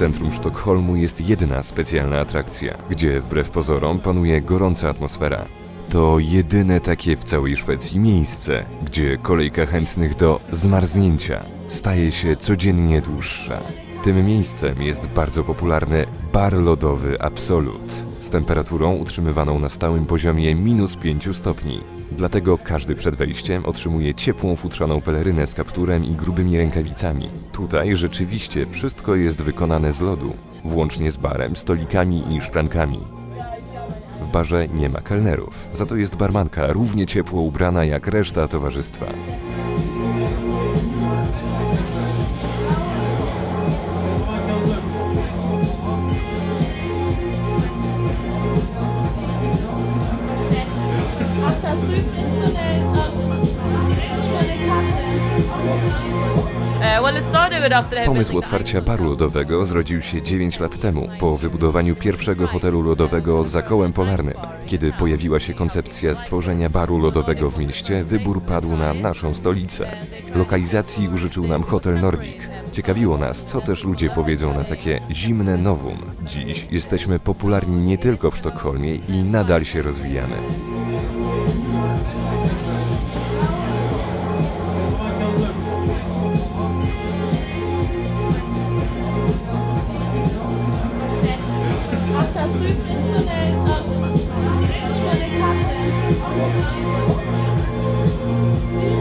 centrum Sztokholmu jest jedna specjalna atrakcja, gdzie wbrew pozorom panuje gorąca atmosfera. To jedyne takie w całej Szwecji miejsce, gdzie kolejka chętnych do zmarznięcia staje się codziennie dłuższa. Tym miejscem jest bardzo popularny bar lodowy Absolut z temperaturą utrzymywaną na stałym poziomie minus 5 stopni. Dlatego każdy przed wejściem otrzymuje ciepłą futrzaną pelerynę z kapturem i grubymi rękawicami. Tutaj rzeczywiście wszystko jest wykonane z lodu, włącznie z barem, stolikami i szklankami. W barze nie ma kelnerów, za to jest barmanka równie ciepło ubrana jak reszta towarzystwa. After having Pomysł otwarcia baru lodowego zrodził się 9 lat temu, po wybudowaniu pierwszego hotelu lodowego za kołem polarnym. Kiedy pojawiła się koncepcja stworzenia baru lodowego w mieście, wybór padł na naszą stolicę. Lokalizacji użyczył nam hotel Nordic. Ciekawiło nas, co też ludzie powiedzą na takie zimne nowum. Dziś jesteśmy popularni nie tylko w Sztokholmie i nadal się rozwijamy. Thank you.